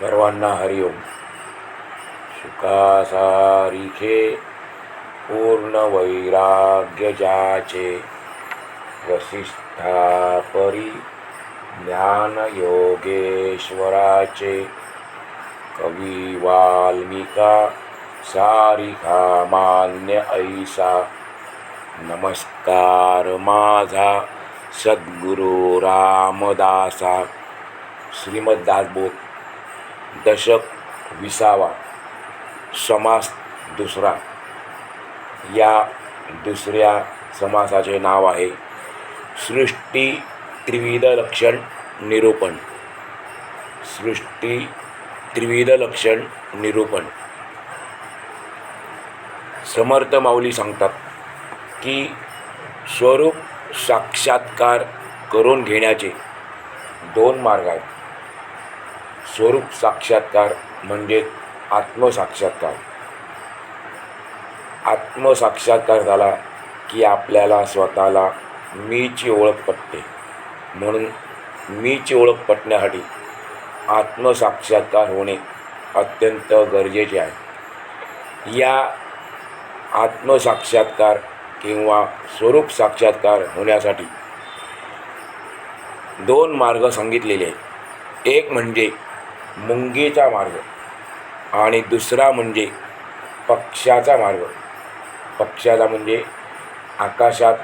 सर्वांना हरिओम सुखासारिखे पूर्ण वैराग्यजाचे वसिष्ठा परी ज्ञान योगेश्वराचे कवी वाल्मिका सारिखा मान्य ऐसा. नमस्कार माझा सद्गुरू रामदासा. श्रीमद्दासबोध दशक विसावा. समास दुसरा. या दुसऱ्या समासाचे नाव आहे सृष्टी त्रिविध लक्षण निरूपण. सृष्टी त्रिविध लक्षण निरूपण. समर्थ माऊली सांगतात की स्वरूप साक्षात्कार करून घेण्याचे दोन मार्ग आहेत. स्वरूप साक्षात्कार म्हणजे आत्मसाक्षात्कार. आत्मसाक्षात्कार झाला की आपल्याला स्वतःला मीची ओळख पटते. म्हणून मीची ओळख पटण्यासाठी आत्मसाक्षात्कार होणे अत्यंत गरजेचे आहे. या आत्मसाक्षात्कार किंवा स्वरूप साक्षात्कार होण्यासाठी दोन मार्ग सांगितलेले आहेत. एक म्हणजे मुंगीचा मार्ग आणि दुसरा म्हणजे पक्षाचा मार्ग. पक्षाचा म्हणजे आकाशात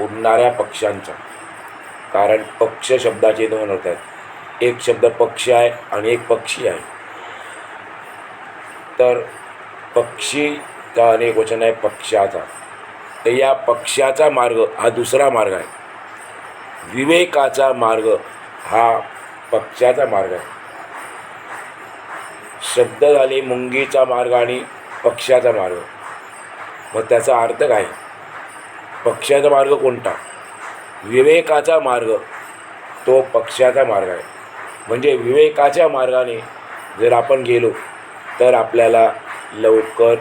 उडणाऱ्या पक्ष्यांचा. कारण पक्ष शब्दाचे दोन अर्थ आहेत. एक शब्द पक्ष आहे आणि एक पक्षी आहे. तर पक्षीचा अनेक वचन आहे पक्षाचा तर या पक्षाचा मार्ग हा दुसरा मार्ग आहे. विवेकाचा मार्ग हा पक्षाचा मार्ग आहे. शब्द झाले मुंगीचा मार्ग आणि पक्षाचा मार्ग. मग त्याचा अर्थ काय? पक्षाचा मार्ग कोणता? विवेकाचा मार्ग. तो पक्षाचा मार्ग आहे. म्हणजे विवेकाच्या मार्गाने जर आपण गेलो तर आपल्याला लवकर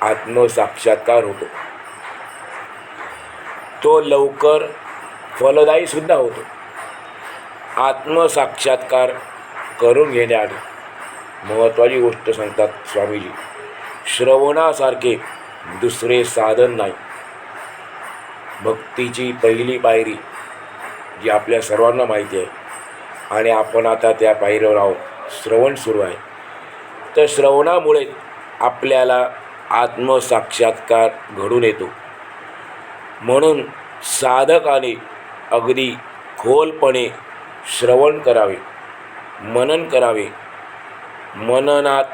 आत्मसाक्षात्कार होतो. तो लवकर फलदायीसुद्धा होतो. आत्मसाक्षात्कार करून घेण्याआधी. महत्त्वाची गोष्ट सांगतात स्वामीजी. श्रवणासारखे दुसरे साधन नाही. भक्तीची पहिली पायरी जी आपल्या सर्वांना माहिती आहे आणि आपण आता त्या पायरीवर आहोत. श्रवण सुरू आहे. तर श्रवणामुळे आपल्याला आत्मसाक्षात्कार घडून येतो. म्हणून साधकाने अगदी खोलपणे श्रवण करावे मनन करावे मननात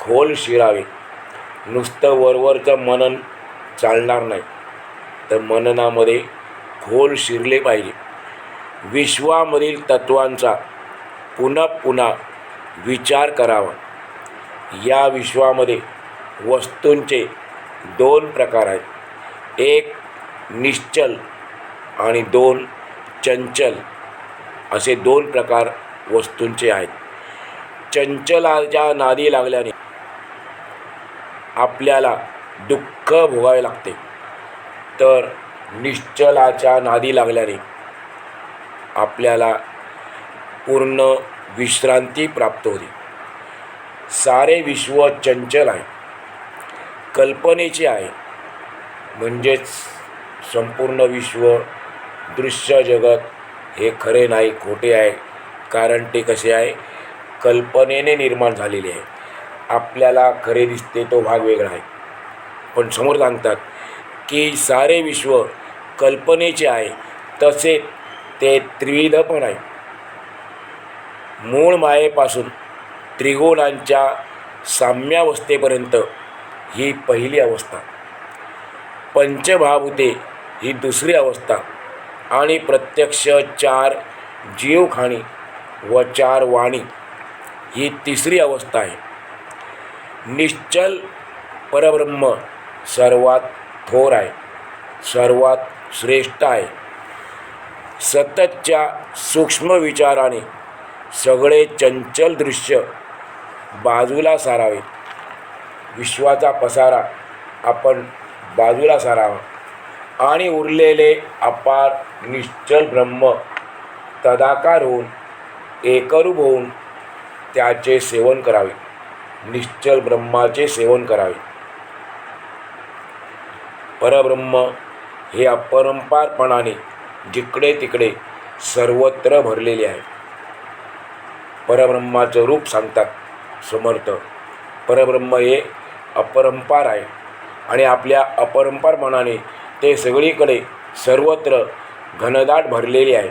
खोल शिरावे. नुसतं वरवरचं मनन चालणार नाही. तर मननामध्ये खोल शिरले पाहिजे. विश्वामधील तत्वांचा पुन्हा पुन्हा विचार करावा. या विश्वामध्ये वस्तूंचे दोन प्रकार आहेत. एक निश्चल आणि दोन चंचल. असे दोन प्रकार वस्तूंचे आहेत. चंचलाच्या नादी लागल्याने आपल्याला दुःख भोगावे लागते. तर निश्चलाच्या नादी लागल्याने आपल्याला पूर्ण विश्रांती प्राप्त होते. सारे विश्व चंचल आहे. कल्पनेचे आहे. म्हणजेच संपूर्ण विश्व दृश्य जगत हे खरे नाही खोटे आहे. कारण ते कसे आहे? कल्पनेने निर्माण झालेली आहे. आपल्याला खरे दिसते तो भाग वेगळा आहे. पण समोर सांगतात की सारे विश्व कल्पनेचे आहे. तसे ते त्रिविध पण आहे. मूळ मायेपासून त्रिगुणांच्या साम्यावस्थेपर्यंत ही पहिली अवस्था. पंचभाभूते ही दुसरी अवस्था आणि प्रत्यक्ष चार जीवखाणी व चार वाणी ही तिसरी अवस्था आहे. निश्चल परब्रह्म सर्वात थोर आहे. सर्वात श्रेष्ठ आहे. सततच्या सूक्ष्म विचाराने सगळे चंचल दृश्य बाजूला सारावे. विश्वाचा पसारा आपण बाजूला सारावा. आणि उरलेले अपार निश्चल ब्रह्म तदाकार होऊन एकरूप होऊन त्याचे सेवन करावे. निश्चल ब्रह्माचे सेवन करावे. परब्रह्म हे अपरंपारपणाने जिकडे तिकडे सर्वत्र भरलेले आहे. परब्रह्माचं रूप सांगतात समर्थ. परब्रह्म हे अपरंपार आहे आणि आपल्या अपरंपारपणाने ते सगळीकडे सर्वत्र घनदाट भरलेले आहे.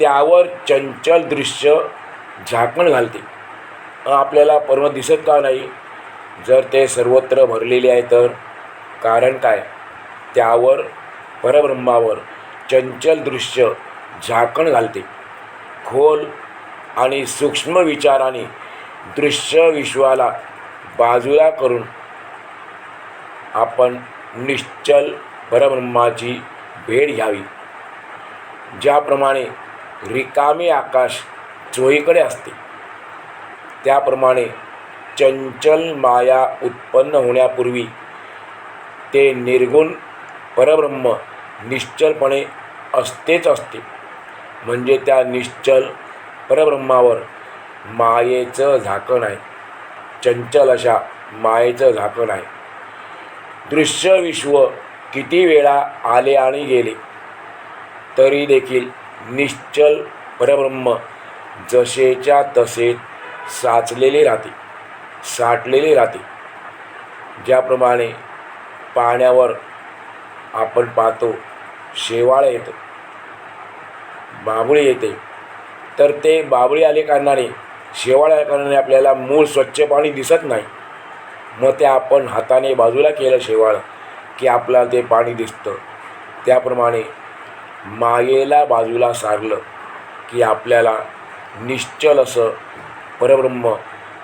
त्यावर चंचल दृश्य झाकण घालते. आपल्याला पर्व दिसत का नाही? जर ते सर्वत्र भरलेले आहे तर? कारण काय? त्यावर परब्रह्मावर चंचल दृश्य झाकण घालते. खोल आणि सूक्ष्म विचाराने दृश्य विश्वाला बाजूला करून आपण निश्चल परब्रह्माची भेट घ्यावी. ज्याप्रमाणे रिकामे आकाश चोहीकडे असते. त्याप्रमाणे चंचल माया उत्पन्न होण्यापूर्वी ते निर्गुण परब्रह्म निश्चलपणे असतेच असते. म्हणजे त्या निश्चल परब्रह्मावर मायेचं झाकण आहे. चंचल अशा मायेचं झाकण आहे. दृश्य विश्व किती वेळा आले आणि गेले तरी देखील निश्चल परब्रह्म जसेच्या तसे साचलेले राहते साठलेले राहते. ज्याप्रमाणे पाण्यावर आपण पाहतो शेवाळ येतं. बाबळी येते. तर ते बाबळी आले कारणाने शेवाळ आल्या कारणाने आपल्याला मूळ स्वच्छ पाणी दिसत नाही. मग ते आपण हाताने बाजूला केलं शेवाळ की आपल्याला ते पाणी दिसतं. त्याप्रमाणे मायेला बाजूला सारलं की आपल्याला निश्चल असं परब्रह्म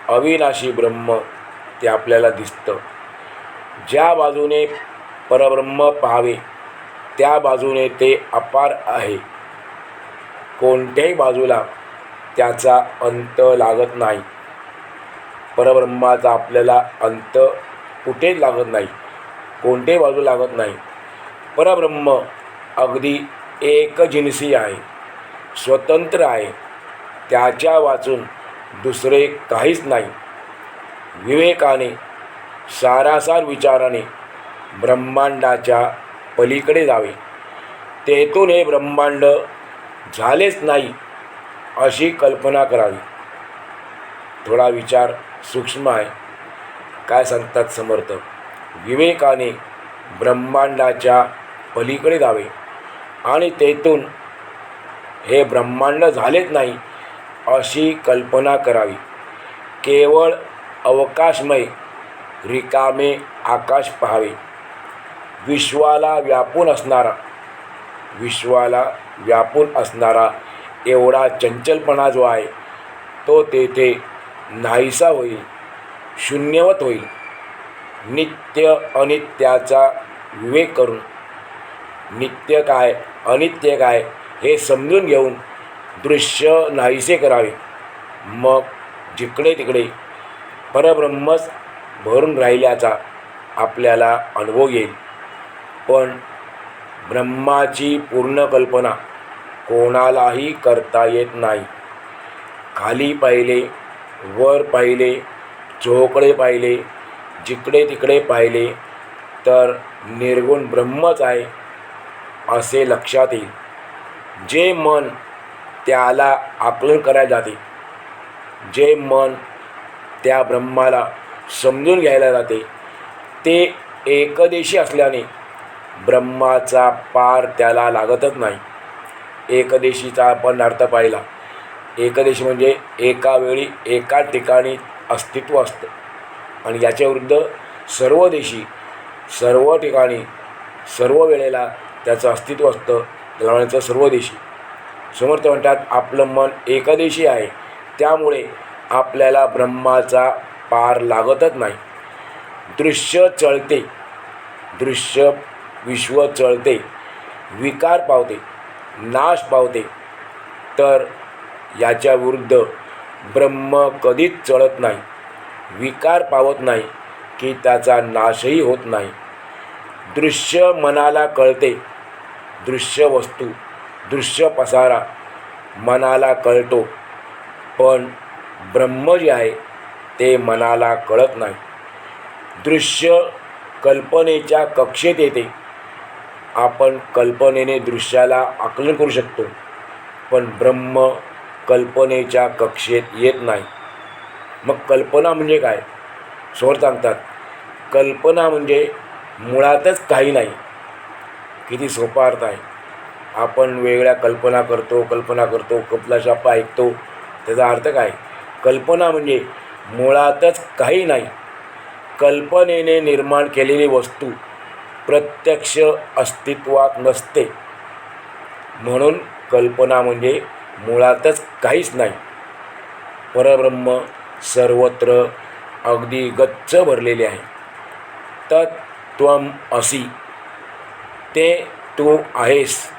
अविनाशी ब्रह्म ते आपल्याला दिसतं. ज्या बाजूने परब्रह्म पाहावे त्या बाजूने ते अपार आहे. कोणत्याही बाजूला त्याचा अंत लागत नाही. परब्रह्माचा आपल्याला अंत कुठेच लागत नाही कोणत्याही बाजू लागत नाही. परब्रह्म अगदी एकजिनसी आहे स्वतंत्र आहे. त्याच्या वाचून दुसरे काहीच नाही. विवेकाने सारासार विचाराने ब्रह्मांडाच्या पलीकडे जावे. तेथून हे ब्रह्मांड झालेच नाही अशी कल्पना करावी. थोडा विचार सूक्ष्म आहे. काय सांगतात समर्थ? विवेकाने ब्रह्मांडाच्या पलीकडे जावे आणि तेथून हे ब्रह्मांड झालेच नाही अशी कल्पना करावी. केवळ अवकाशमय रिकामे आकाश पहावे. विश्वाला व्यापून असणारा विश्वाला व्यापून असणारा एवढा चंचलपणा जो आहे तो तेथे नाहीसा होईल शून्यवत होईल. नित्य अनित्याचा विवेक करून नित्य काय अनित्य काय हे समजून घेऊन दृश्य नाहीसे करावे. मग जिकडे तिकडे परब्रह्मच भरून राहिल्याचा आपल्याला अनुभव येईल. पण ब्रह्माची पूर्ण कल्पना कोणालाही करता येत नाही. खाली पाहिले वर पाहिले चोकडे पाहिले जिकडे तिकडे पाहिले तर निर्गुण ब्रह्मच आहे असे लक्षात येईल. जे मन त्याला आकलन करायला जाते. जे मन त्या ब्रह्माला समजून घ्यायला जाते ते एकदेशी असल्याने ब्रह्माचा पार त्याला लागतच नाही. एकदेशीचा आपण अर्थ पाहिला. एकदेशी म्हणजे एका वेळी एका ठिकाणी अस्तित्व असतं. आणि याच्या विरुद्ध सर्व देशी सर्व ठिकाणी सर्व वेळेला त्याचं अस्तित्व असतं. त्याला म्हणायचं सर्व देशी. समर्थ म्हणतात आपलं मन एकदेशी आहे. त्यामुळे आपल्याला ब्रह्माचा पार लागतच नाही. दृश्य चळते. दृश्य विश्व चळते. विकार पावते. नाश पावते. तर याच्या विरुद्ध ब्रह्म कधीच चळत नाही. विकार पावत नाही की त्याचा नाशही होत नाही. दृश्य मनाला कळते. दृश्य वस्तू दृश्य पसारा मनाला कळतो. पण ब्रह्म जे आहे ते मनाला कळत नाही. दृश्य कल्पनेच्या कक्षेत येते. आपण कल्पनेने दृश्याला आकलन करू शकतो पण ब्रह्म कल्पनेच्या कक्षेत येत नाही. मग कल्पना म्हणजे काय? स्वर सांगतात कल्पना म्हणजे मुळातच काही नाही. किती सोपा अर्थ आहे. आपण वेगळ्या कल्पना करतो कल्पना करतो कपला शापा ऐकतो. त्याचा अर्थ काय? कल्पना म्हणजे मुळातच काही नाही. कल्पनेने निर्माण केलेली वस्तू प्रत्यक्ष अस्तित्वात नसते. म्हणून कल्पना म्हणजे मुळातच काहीच नाही. परब्रह्म सर्वत्र अगदी गच्च भरलेले आहे. तत्त्वम असी ते तू आहेस.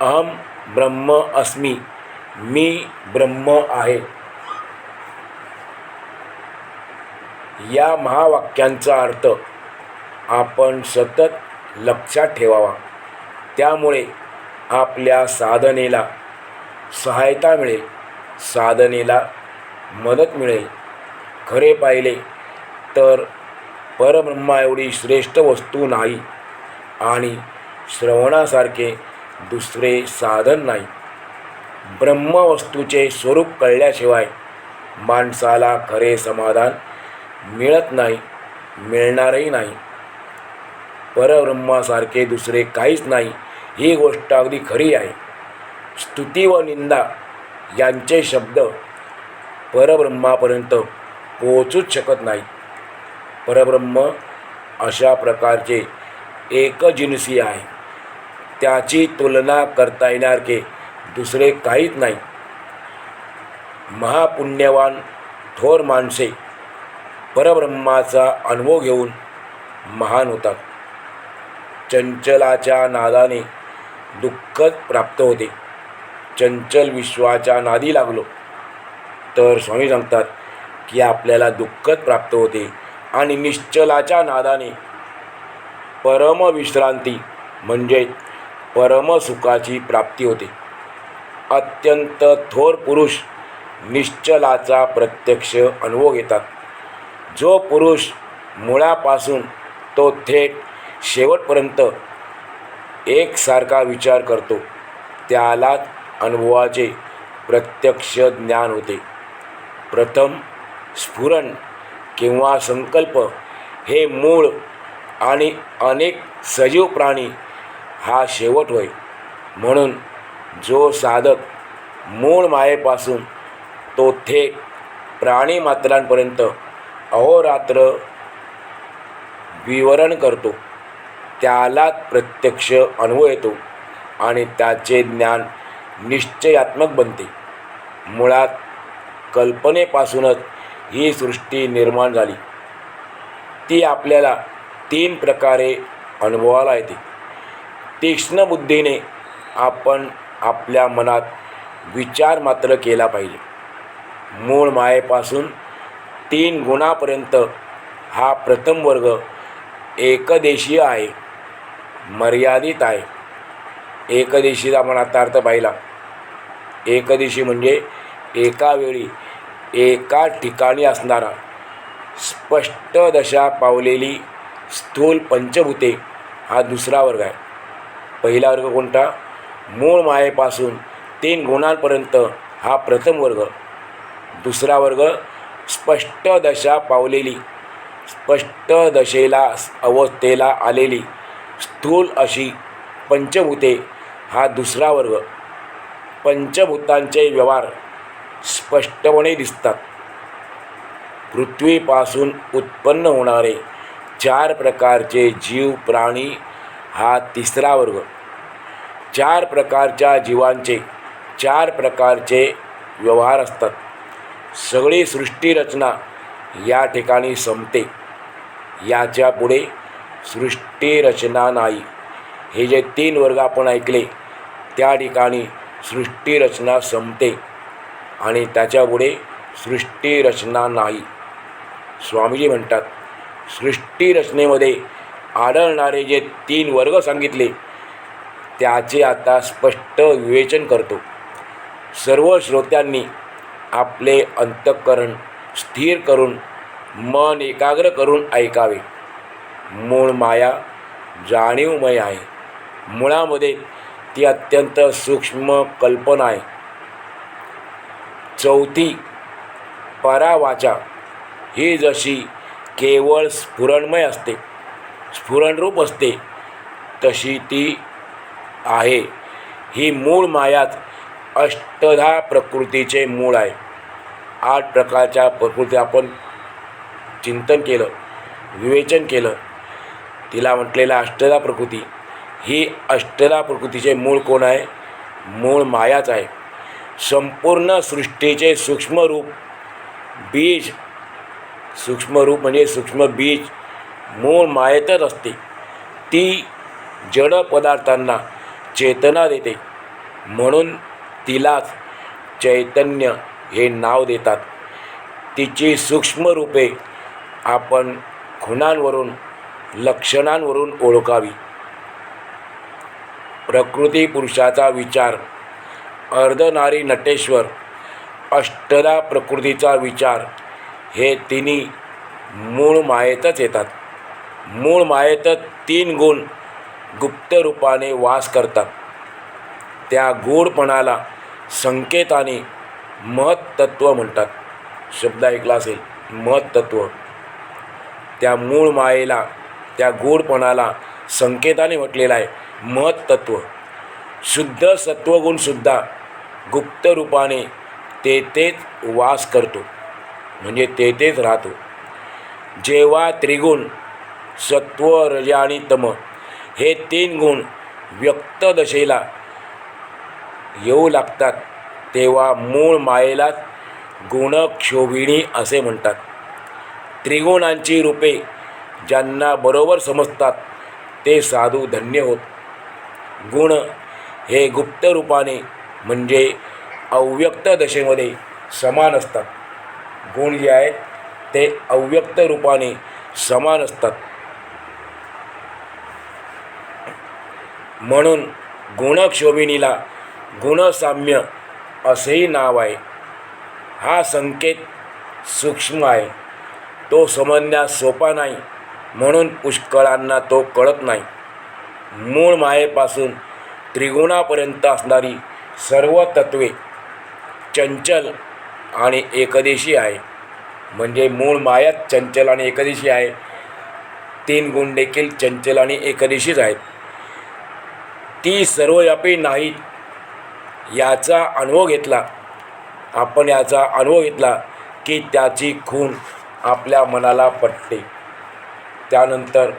अहम ब्रह्म अस्मी मी ब्रह्म आहे. या महावाक्यांचा अर्थ आपण सतत लक्षात ठेवावा. त्यामुळे आपल्या साधनेला सहायता मिळेल साधनेला मदत मिळेल. खरे पाहिले तर परब्रह्मा एवढी श्रेष्ठ वस्तू नाही आणि श्रवणासारखे दुसरे साधन नाही. ब्रह्मवस्तूचे स्वरूप कळल्याशिवाय माणसाला खरे समाधान मिळत नाही मिळणारही नाही. परब्रह्मासारखे दुसरे काहीच नाही ही गोष्ट अगदी खरी आहे. स्तुती व निंदा यांचे शब्द परब्रह्मापर्यंत पोहोचूच शकत नाही. परब्रह्म अशा प्रकारचे एकजिनसी आहे. त्याची तुलना करता येणार की दुसरे काहीच नाही. महापुण्यवान थोर माणसे परब्रह्माचा अनुभव घेऊन महान होतात. चंचलाच्या नादाने दुःखच प्राप्त होते. चंचल विश्वाच्या नादी लागलो. तर स्वामी सांगतात की आपल्याला दुःखच प्राप्त होते आणि निश्चलाच्या नादाने परमविश्रांती म्हणजे परमसुखाची प्राप्ती होते. अत्यंत थोर पुरुष निश्चलाचा प्रत्यक्ष अनुभव घेतात. जो पुरुष मुळापासून तो थेट शेवटपर्यंत एकसारखा विचार करतो त्यालाच अनुभवाचे प्रत्यक्ष ज्ञान होते. प्रथम स्फुरण किंवा संकल्प हे मूळ आणि अनेक सजीव प्राणी हा शेवट होय. म्हणून जो साधक मूळ मायेपासून तो थेट प्राणीमात्रांपर्यंत अहोरात्र विवरण करतो त्यालाच प्रत्यक्ष अनुभव येतो आणि त्याचे ज्ञान निश्चयात्मक बनते. मुळात कल्पनेपासूनच ही सृष्टी निर्माण झाली. ती आपल्याला तीन प्रकारे अनुभवाला येते. तीक्ष्ण बुद्धीने आपण आपल्या मनात विचार मात्र केला पाहिजे. मूळ मायेपासून तीन गुणापर्यंत हा प्रथम वर्ग एकदेशीय आहे मर्यादित आहे. एकदेशीचा आपण आता अर्थ पाहिला. एकदेशी म्हणजे एका वेळी एका ठिकाणी असणारा स्पष्ट दशा पावलेली स्थूल पंचभूते हा दुसरा वर्ग आहे. पहिला वर्ग कोणता? मूळ मायेपासून तीन गुणांपर्यंत हा प्रथम वर्ग. दुसरा वर्ग स्पष्ट दशा पावलेली स्पष्ट दशेला अवस्थेला आलेली स्थूल अशी पंचभूते हा दुसरा वर्ग. पंचभूतांचे व्यवहार स्पष्टपणे दिसतात. पृथ्वीपासून उत्पन्न होणारे चार प्रकारचे जीव प्राणी हा तिसरा वर्ग. चार प्रकारच्या जीवांचे चार प्रकारचे व्यवहार असतात. सगळी सृष्टीरचना या ठिकाणी संपते. याच्यापुढे सृष्टीरचना नाही. हे जे तीन वर्ग आपण ऐकले त्या ठिकाणी सृष्टीरचना संपते आणि त्याच्यापुढे सृष्टीरचना नाही. स्वामीजी म्हणतात सृष्टीरचनेमध्ये आढळणारे जे तीन वर्ग सांगितले त्याचे आता स्पष्ट विवेचन करतो. सर्व श्रोत्यांनी आपले अंतःकरण स्थिर करून मन एकाग्र करून ऐकावे. मूळ माया जाणीवमय आहे. मुळामध्ये ती अत्यंत सूक्ष्म कल्पना आहे. चौथी परावाचा ही जशी केवळ स्फुरणमय असते स्फुरणरूप असते तशी ती आहे. ही मूळ मायाच अष्टधा प्रकृतीचे मूळ आहे. आठ प्रकारच्या प्रकृती आपण चिंतन केलं विवेचन केलं. तिला म्हटलेलं अष्टधा प्रकृती ही अष्टधा प्रकृतीचे मूळ कोण आहे? मूळ मायाच आहे. संपूर्ण सृष्टीचे सूक्ष्मरूप बीज सूक्ष्मरूप म्हणजे सूक्ष्म बीज मूळ मायेतच असते. ती जड पदार्थांना चेतना देते. म्हणून तिलाच चैतन्य हे नाव देतात. तिची सूक्ष्म रूपे आपण खुणांवरून लक्षणांवरून ओळखावी. प्रकृती पुरुषाचा विचार अर्धनारी नटेश्वर अष्टदा प्रकृतीचा विचार हे तिन्ही मूळ मायेतच येतात. मूळ मायेतच तीन गुण गुप्त रूपाने वास करतात. त्या गूढपणाला संकेताने महत्त्व म्हणतात. शब्द ऐकला असेल महत्त्व त्या मूळ मायेला त्या गूढपणाला संकेताने म्हटलेलं आहे महत्त्व शुद्ध सत्वगुणसुद्धा गुप्त रूपाने तेथेच वास करतो म्हणजे तेथेच राहतो. जेव्हा त्रिगुण सत्व रज आणि तम हे तीन गुण व्यक्त दशेला येऊ लागतात. तेव्हा मूळ मायेलाच गुणक्षोभिणी असे म्हणतात. त्रिगुणांची रूपे ज्यांना बरोबर समजतात ते साधू धन्य होत. गुण हे गुप्त रूपाने म्हणजे अव्यक्त दशेमध्ये समान असतात. गुण जे आहेत ते अव्यक्त रूपाने समान असतात. म्हणून गुणक्षोभिनीला गुणसाम्य असेही नाव आहे. हा संकेत सूक्ष्म आहे. तो समजण्यास सोपा नाही म्हणून पुष्कळांना तो कळत नाही. मूळ मायेपासून त्रिगुणापर्यंत असणारी सर्व तत्वे चंचल आणि एकदेशी आहे. म्हणजे मूळ मायात चंचल आणि एकदेशी आहे. तीन गुण देखील चंचल आणि एकदेशीच आहेत. ती सर्वव्यापी नाहीत. याचा अनुभव घेतला. आपण याचा अनुभव घेतला की त्याची खून आपल्या मनाला पटते. त्यानंतर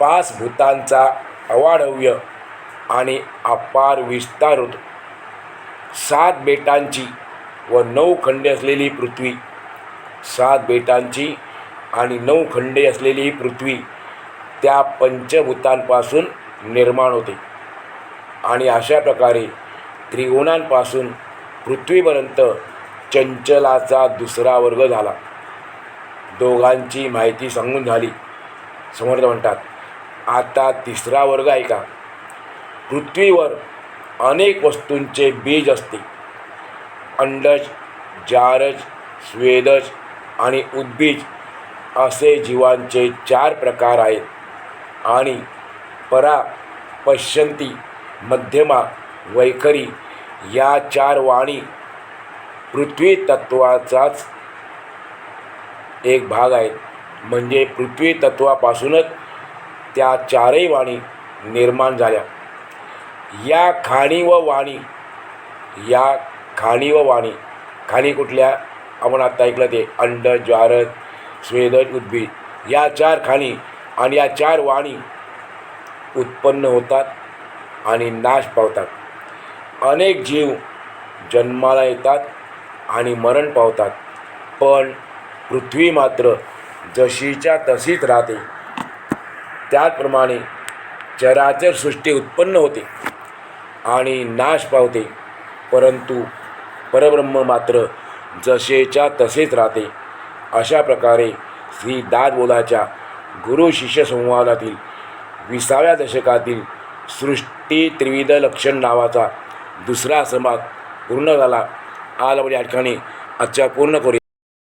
पाच भूतांचा अवाढव्य आणि अपार विस्तार होतो सात बेटांची व नऊ खंडे असलेली पृथ्वी सात बेटांची आणि नऊ खंडे असलेली ही पृथ्वी त्या पंचभूतांपासून निर्माण होते. आणि अशा प्रकारे त्रिगुणांपासून पृथ्वीपर्यंत चंचलाचा दुसरा वर्ग झाला. दोघांची माहिती सांगून झाली. समर्थ म्हणतात आता तिसरा वर्ग आहे का? पृथ्वीवर अनेक वस्तूंचे बीज असते. अंडज जारज स्वेदज आणि उद्बीज असे जीवांचे चार प्रकार आहेत. आणि परा पश्यंती मध्यमा वैखरी या चार वाणी पृथ्वी तत्वाचाच एक भाग आहे म्हणजे पृथ्वी तत्वापासूनच त्या चारही वाणी निर्माण झाल्या. या खाणी व वाणी या खाणी व वाणी खाणी कुठल्या? आपण आत्ता ऐकलं ते अंड ज्वारद स्वेदज उद्भिद. या चार खाणी आणि या चार वाणी उत्पन्न होतात. आणि नाश पावतात. अनेक जीव जन्माला येतात आणि मरण पावतात. पण पृथ्वी मात्र जशीच्या तशीच राहते. त्याचप्रमाणे चराचर सृष्टी उत्पन्न होते आणि नाश पावते. परंतु परब्रह्म मात्र जसेच्या तसेच राहते. अशा प्रकारे श्री दादबोधाच्या गुरु शिष्य संवादातील विसाव्या दशकातील सृष्टी त्रिविध लक्षण नावाचा दुसरा समाज पूर्ण झाला. आज आपण या ठिकाणी आजच्या पूर्ण करूया